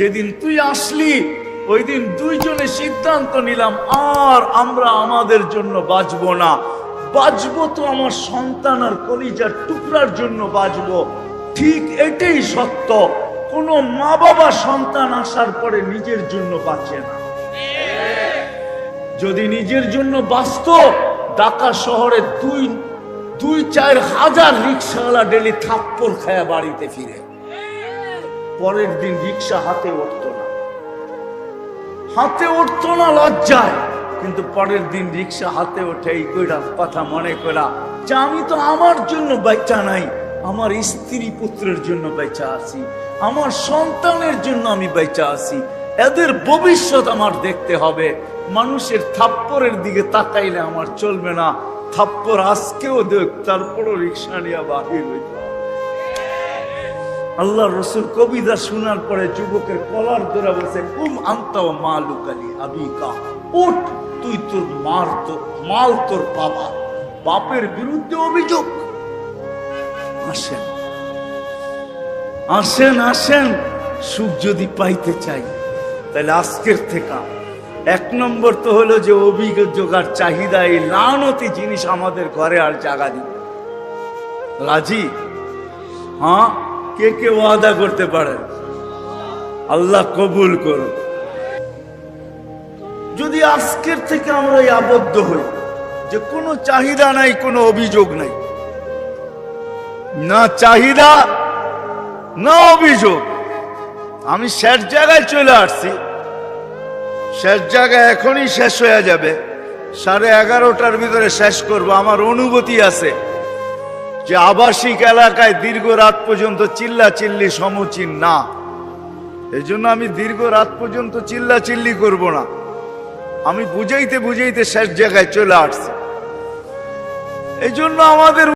যেদিন তুই আসলি ওই দিন দুইজনে সিদ্ধান্ত নিলাম, আর আমরা আমাদের জন্য বাঁচবো না। বাঁচবো তো আমার সন্তান আর কলিজার টুকরার জন্য বাঁচবো। ঠিক এটাই সত্য, কোনো মা বাবা সন্তান আসার পরে নিজের জন্য বাঁচে না। যদি নিজের জন্য বাঁচত, ঢাকা শহরে দুই দুই, চার হাজার রিক্সাওয়ালা ডেলি থাপ্পড় খায়া বাড়িতে ফিরে। পরের দিন রিক্সা হাতে উঠত না। হাতে উঠতো না, লজ্জায়। কিন্তু পরের দিন রিক্সা হাতে ওঠে এই কইরা কথা মনে করা যে আমি তো আমার জন্য বাচ্চা নাই, আমার স্ত্রী পুত্রের জন্য বেচা আছি, আমার সন্তানের জন্য আমি বেচা আছি, এদের ভবিষ্যৎ আমার দেখতে হবে। মানুষের থাপ্পরের দিকে তাকাইলে আমার চলবে না থাপ্পর আজকেও দেখ, তারপরও রিক্সা নিয়ে বাহির হইতে। আল্লাহ রসুল কবিতা শোনার পরে যুবকের কলার ধরে বলছে, কুম মা লুকালি আবি আবিকা? উঠ, তুই তোর মার তো, মাল তোর বাবা। বাপের বিরুদ্ধে অভিযোগ। আসেন। আসেন আসেন। সুখ যদি পাইতে চাই, তাহলে আজকের থেকে এক নম্বর তো হলো যে অভিযোগ আর চাহিদা, এই লানতি জিনিস আমাদের ঘরে আর জাগা দিবে রাজি? হ্যাঁ? কে কে ওয়াদা করতে পারে? আল্লাহ কবুল করো যদি আজকের থেকে আমরা আবদ্ধ হই, যে কোনো চাহিদা নাই, কোনো অভিযোগ নাই, না চাহিদা, না অভিযোগ, আমি শেষ জায়গায় চলে আসছি। শেষ জায়গায় এখনই শেষ হয়ে যাবে। সাড়ে এগারোটার ভিতরে শেষ করব, আমার অনুভূতি আছে। যে আবাসিক এলাকায় দীর্ঘ রাত পর্যন্ত চিল্লা চিল্লি সমুচীন না এই জন্য আমি দীর্ঘ রাত পর্যন্ত চিল্লা চিল্লি করব না। আমি বুঝাইতে বুঝাইতে শেষ জায়গায় চলে আসছি। এই জন্য আমাদের